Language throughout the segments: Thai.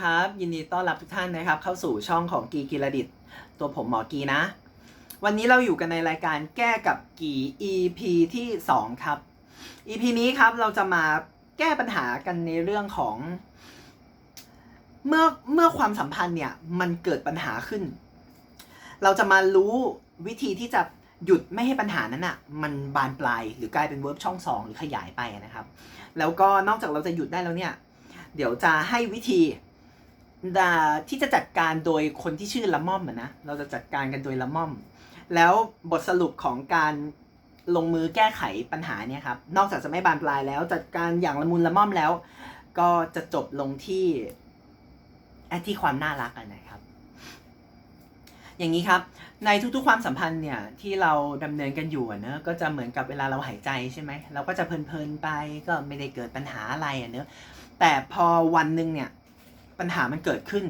ครับยินดีต้อนรับทุกท่านนะครับ เข้าสู่ช่องของกีกีรดิต ตัวผมหมอกีนะ วันนี้เราอยู่กันในรายการแก้กับกี EP ที่ 2 ครับ EP นี้ครับเราจะมาแก้ปัญหากันในเรื่องของ เมื่อเมื่อความสัมพันธ์เนี่ยมันเกิดปัญหาขึ้น เราจะมารู้วิธีที่จะหยุดไม่ให้ปัญหานั้นอะมันบานปลายหรือกลายเป็นเวิร์บช่องสองหรือขยายไปนะครับ แล้วก็นอกจากเราจะหยุดได้แล้วเนี่ย เดี๋ยวจะให้วิธี ที่จะจัดการโดยคนที่ชื่อละม่อมอะนะเราจะจัดการกันโดยละม่อม แล้วบทสรุปของการลงมือแก้ไขปัญหาเนี่ยครับนอกจากจะไม่บานปลายแล้ว จัดการอย่างละมุนละม่อมแล้ว ก็จะจบลงที่เอ่อที่ความน่ารักนะครับ อย่างนี้ครับ ในทุกๆความสัมพันธ์เนี่ยที่เราดำเนินกันอยู่เนอะก็จะเหมือนกับเวลาเราหายใจใช่ไหมเราก็จะเพลินๆไปก็ไม่ได้เกิดปัญหาอะไรอะเนอะแต่พอวันหนึ่งเนี่ย ปัญหามันเกิดขึ้น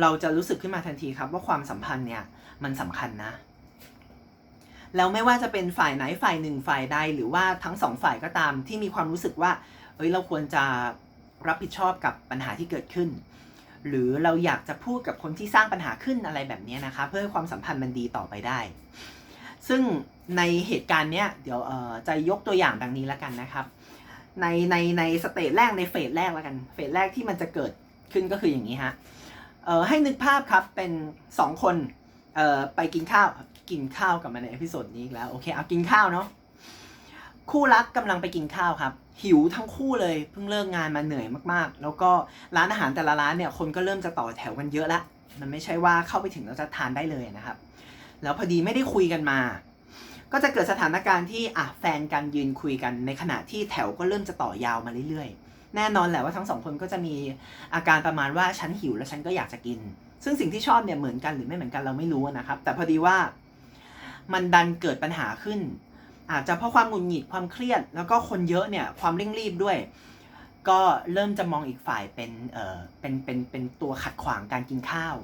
เราจะรู้สึกขึ้นมาทันทีครับ ว่าความสัมพันธ์เนี่ยมันสำคัญนะ แล้วไม่ว่าจะเป็นฝ่ายไหนฝ่ายหนึ่งฝ่ายใดหรือว่าทั้งสองฝ่ายก็ตามที่มีความรู้สึกว่าเอ้ยเราควรจะรับผิดชอบกับปัญหาที่เกิดขึ้น หรือเราอยากจะพูดกับคนที่สร้างปัญหาขึ้นอะไรแบบนี้นะคะ เพื่อให้ความสัมพันธ์มันดีต่อไปได้ ซึ่งในเหตุการณ์เนี้ยเดี๋ยวจะยกตัวอย่างดังนี้แล้วกันนะครับ ในในในสเตจแรกในเฟสแรกแล้วกันเฟสแรกที่มันจะเกิด ขึ้นก็คืออย่างนี้ฮะเอ่อให้นึกภาพครับเป็นสองคนเอ่อไปกินข้าวกินข้าวกับมาในเอพิโซดนี้อีกแล้วโอเคเอากินข้าวเนาะคู่รักกำลังไปกินข้าวครับ หิวทั้งคู่เลยเพิ่งเลิกงานมาเหนื่อยมากๆ แล้วก็ร้านอาหารแต่ละร้านเนี่ยคนก็เริ่มจะต่อแถวกันเยอะละมันไม่ใช่ว่าเข้าไปถึงแล้วจะทานได้เลยนะครับ แล้วพอดีไม่ได้คุยกันมา ก็จะเกิดสถานการณ์ที่อะแฟนกันยืนคุยกันในขณะที่แถวก็เริ่มจะต่อยาวมาเรื่อยๆ แน่นอนแหละว่าทั้งสองคนก็จะมีอาการประมาณว่าฉันหิวแล้วฉันก็อยากจะกิน ซึ่งสิ่งที่ชอบเนี่ยเหมือนกันหรือไม่เหมือนกันเราไม่รู้นะครับ แต่พอดีว่ามันดันเกิดปัญหาขึ้น อาจจะเพราะความหงุดหงิดความเครียด แล้วก็คนเยอะเนี่ยความเร่งรีบด้วย ก็เริ่มจะมองอีกฝ่ายเป็นเออเป็นเป็นเป็นตัวขัดขวางการกินข้าว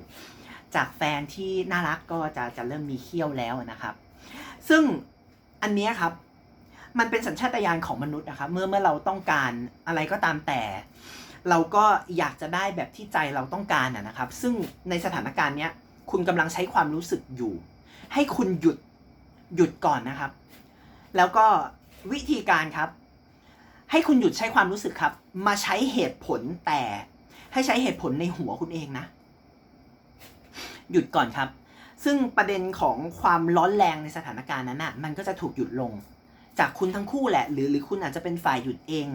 จากแฟนที่น่ารักก็จะจะเริ่มมีเขี้ยวแล้วนะครับ ซึ่งอันเนี้ยครับ มันเป็นสัญชาตญาณของมนุษย์นะครับเมื่อเมื่อเราต้องการอะไรก็ตามแต่ เราก็อยากจะได้แบบที่ใจเราต้องการนะครับ ซึ่งในสถานการณ์เนี้ยคุณกำลังใช้ความรู้สึกอยู่ ให้คุณหยุดหยุดก่อนนะครับ แล้วก็วิธีการครับ ให้คุณหยุดใช้ความรู้สึกครับ มาใช้เหตุผลแต่ให้ใช้เหตุผลในหัวคุณเองนะ หยุดก่อนครับ ซึ่งประเด็นของความร้อนแรงในสถานการณ์นั้นน่ะมันก็จะถูกหยุดลง จากคุณทั้งคู่แหละ หรือหรือคุณอาจจะเป็นฝ่ายหยุดเอง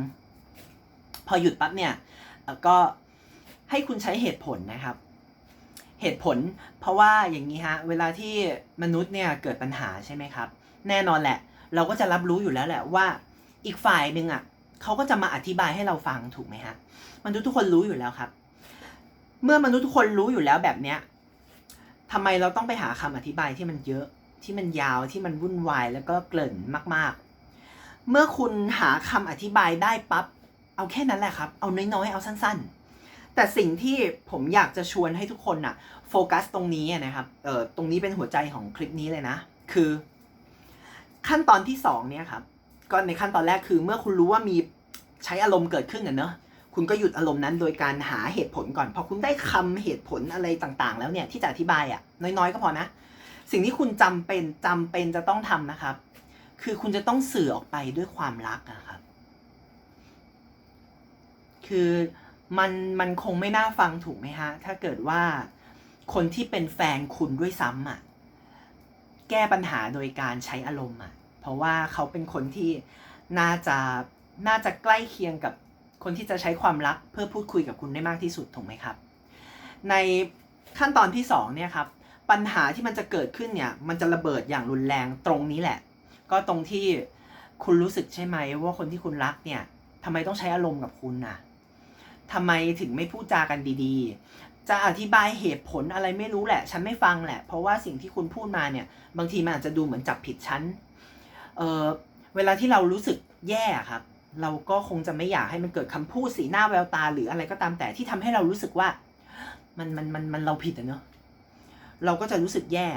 พอหยุดปั๊บเนี่ยก็ให้คุณใช้เหตุผลนะครับ เหตุผล เพราะว่าอย่างนี้ฮะเวลาที่มนุษย์เนี่ยเกิดปัญหาใช่ไหมครับ แน่นอนแหละ เราก็จะรับรู้อยู่แล้วแหละว่าอีกฝ่ายหนึ่งอะเขาก็จะมาอธิบายให้เราฟังถูกไหมฮะมนุษย์ทุกคนรู้อยู่แล้วครับ เมื่อมนุษย์ทุกคนรู้อยู่แล้วแบบเนี้ยทำไมเราต้องไปหาคำอธิบายที่มันเยอะที่มันยาวที่มันวุ่นวายแล้วก็เกริ่นมาก ๆ เมื่อคุณหาคำอธิบายได้ปั๊บเอาแค่นั้นแหละครับ เอาน้อยๆ เอาสั้นๆ แต่สิ่งที่ผมอยากจะชวนให้ทุกคนน่ะโฟกัสตรงนี้นะครับเอ่อตรงนี้เป็นหัวใจของคลิปนี้เลยนะ คือ ขั้นตอนที่สองเนี่ยครับก็ในขั้นตอนแรกคือเมื่อคุณรู้ว่ามีใช้อารมณ์เกิดขึ้นน่ะเนอะคุณก็หยุดอารมณ์นั้นโดยการหาเหตุผลก่อน พอคุณได้คำเหตุผลอะไรต่างๆ แล้วเนี่ยที่จะอธิบายอะ่ะน้อยๆ ก็พอนะ สิ่งที่คุณจำเป็นจำเป็นจะต้องทำนะครับ คือคุณจะต้องสื่อออกไปด้วยความรักอะครับ คือมันมันคงไม่น่าฟังถูกไหมฮะ ถ้าเกิดว่าคนที่เป็นแฟนคุณด้วยซ้ำอะแก้ปัญหาโดยการใช้อารมณ์อะเพราะว่าเขาเป็นคนที่น่าจะน่าจะใกล้เคียงกับคนที่จะใช้ความรักเพื่อพูดคุยกับคุณได้มากที่สุดถูกไหมครับ ในขั้นตอนที่สองเนี่ยครับปัญหาที่มันจะเกิดขึ้นเนี่ยมันจะระเบิดอย่างรุนแรงตรงนี้แหละ ก็ตรงที่คุณรู้สึกใช่ไหมว่าคนที่คุณรักเนี่ยทำไมต้องใช้อารมณ์กับคุณน่ะทำไมถึงไม่พูดจากันดีๆ จะอธิบายเหตุผลอะไรไม่รู้แหละ ฉันไม่ฟังแหละ เพราะว่าสิ่งที่คุณพูดมาเนี่ย บางทีมันอาจจะดูเหมือนจับผิดฉันเออเวลาที่เรารู้สึกแย่ครับ เราก็คงจะไม่อยากให้มันเกิดคำพูดสีหน้าแววตา หรืออะไรก็ตามแต่ที่ทำให้เรารู้สึกว่า มันมันมันมันเราผิดอะเนอะเราก็จะรู้สึกแย่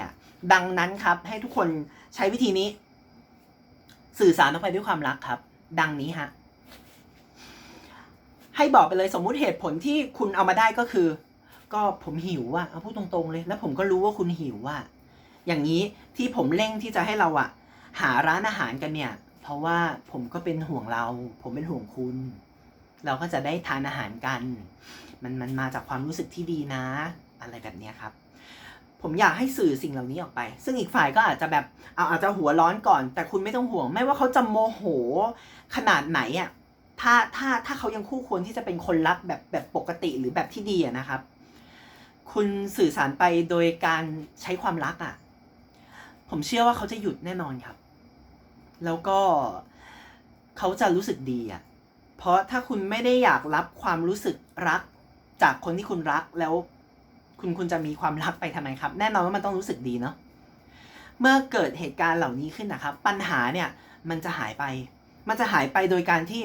ดังนั้นครับ ให้ทุกคนใช้วิธีนี้ สื่อสารออกไปด้วยความรักครับ ดังนี้ฮะให้บอกไปเลยสมมุติเหตุผลที่คุณเอามาได้ก็คือ ก็ผมหิวอะเอาพูดตรงๆเลย แล้วผมก็รู้ว่าคุณหิวอะอย่างนี้ที่ผมเร่งที่จะให้เราอะหาร้านอาหารกันเนี่ย เพราะว่าผมก็เป็นห่วงเรา ผมเป็นห่วงคุณ เราก็จะได้ทานอาหารกัน มันมันมาจากความรู้สึกที่ดีนะ อะไรแบบนี้ครับ ผมอยากให้สื่อสิ่งเหล่านี้ออกไป ซึ่งอีกฝ่ายก็อาจจะแบบเอาอาจจะหัวร้อนก่อน แต่คุณไม่ต้องห่วง ไม่ว่าเขาจะโมโหขนาดไหนอะถ้าถ้าถ้าเขายังคู่ควรที่จะเป็นคนรักแบบแบบปกติหรือแบบที่ดีอะนะครับ คุณสื่อสารไปโดยการใช้ความรักอะ ผมเชื่อว่าเขาจะหยุดแน่นอนครับ แล้วก็เขาจะรู้สึกดีอะ เพราะถ้าคุณไม่ได้อยากรับความรู้สึกรักจากคนที่คุณรักแล้ว คุณคุณจะมีความรักไปทำไมครับ แน่นอนว่ามันต้องรู้สึกดีเนาะเมื่อเกิดเหตุการณ์เหล่านี้ขึ้นนะครับ ปัญหาเนี่ยมันจะหายไป มันจะหายไปโดยการที่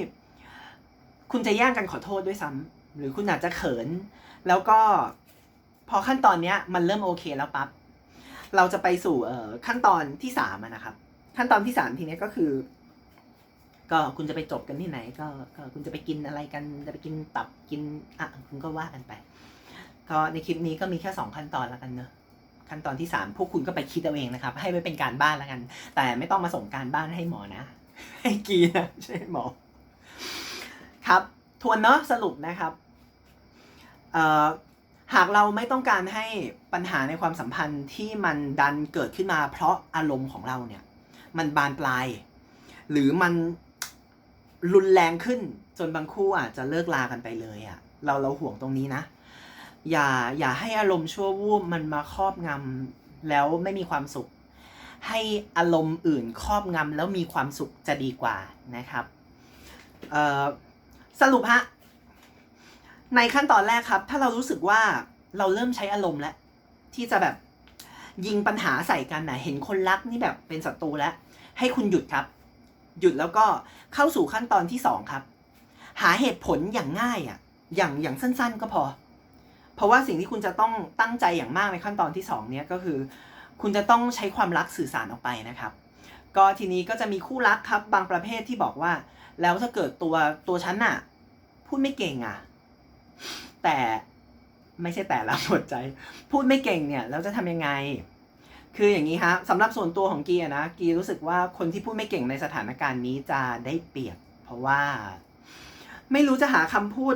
คุณจะแย่งกันขอโทษด้วยซ้ำหรือคุณอาจจะเขิน แล้วก็พอขั้นตอนเนี้ยมันเริ่มโอเคแล้วปั๊บเราจะไปสู่เอ่อขั้นตอนที่สามนะครับ ขั้นตอนที่สามทีนี้ก็คือ ก็คุณจะไปจบกันที่ไหน ก็ก็คุณจะไปกินอะไรกันจะไปกินตับกินอะคุณก็ว่ากันไป ก็ในคลิปนี้ก็มีแค่สองขั้นตอนแล้วกันเนอะขั้นตอนที่สามพวกคุณก็ไปคิดเอาเองนะครับ ให้ไว้เป็นการบ้านแล้วกัน แต่ไม่ต้องมาส่งการบ้านให้หมอนะ ให้กีนะใช่หมอ ครับทวนเนาะสรุปนะครับหากเราไม่ต้องการให้ปัญหาในความสัมพันธ์ที่มันดันเกิดขึ้นมา เพราะอารมณ์ของเราเนี่ย มันบานปลาย หรือมันรุนแรงขึ้นจนบางคู่อาจจะเลิกลากันไปเลยอะ่ะ เราเราห่วงตรงนี้นะ อย่าอย่าให้อารมณ์ชั่ววูบมันมาครอบงำแล้วไม่มีความสุข ให้อารมณ์อื่นครอบงำแล้วมีความสุขจะดีกว่านะครับสรุปฮะในขั้นตอนแรกครับ ถ้าเรารู้สึกว่าเราเริ่มใช้อารมณ์แล้ว ที่จะแบบยิงปัญหาใส่กันนะเห็นคนรักนี่แบบเป็นศัตรูแล้ว ให้คุณหยุดครับ หยุดแล้วก็เข้าสู่ขั้นตอนที่สองครับ หาเหตุผลอย่างง่ายอะ อย่างอย่างสั้นๆก็พอ เพราะว่าสิ่งที่คุณจะต้องตั้งใจอย่างมากในขั้นตอนที่สองเนี้ยก็คือ คุณจะต้องใช้ความรักสื่อสารออกไปนะครับ ก็ทีนี้ก็จะมีคู่รักครับบางประเภทที่บอกว่า แล้วถ้าเกิดตัวตัวฉันน่ะ พูดไม่เก่งอะ แต่ไม่ใช่แต่ละหมดใจ พูดไม่เก่งเนี่ยแล้วจะทำยังไง คืออย่างนี้ฮะสำหรับส่วนตัวของกีนะกีรู้สึกว่าคนที่พูดไม่เก่งในสถานการณ์นี้จะได้เปรียบ เพราะว่า ไม่รู้จะหาคำพูด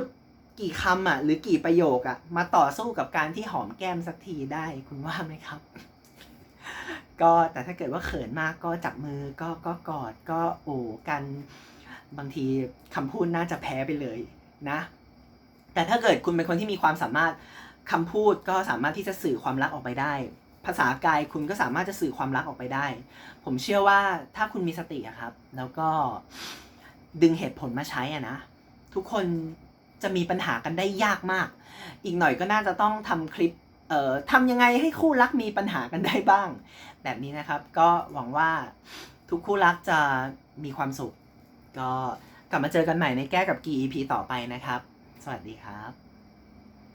กี่คำอะหรือกี่ประโยคอะมาต่อสู้กับการที่หอมแก้มสักทีได้คุณว่าไหมครับ ก็แต่ถ้าเกิดว่าเขินมากก็จับมือก็ก็กอดก็โอบกันบางทีคำพูดน่าจะแพ้ไปเลยนะ แต่ถ้าเกิดคุณเป็นคนที่มีความสามารถคำพูดก็สามารถที่จะสื่อความรักออกไปได้ ภาษากายคุณก็สามารถจะสื่อความรักออกไปได้ ผมเชื่อว่าถ้าคุณมีสติครับ แล้วก็ดึงเหตุผลมาใช้อะนะทุกคน จะมีปัญหากันได้ยากมาก อีกหน่อยก็น่าจะต้องทำคลิปเอ่อทำยังไงให้คู่รักมีปัญหากันได้บ้าง แบบนี้นะครับ ก็หวังว่าทุกคู่รักจะมีความสุข ก็กลับมาเจอกันใหม่ในแก้กับกี EP ต่อไปนะครับ สวัสดีครับ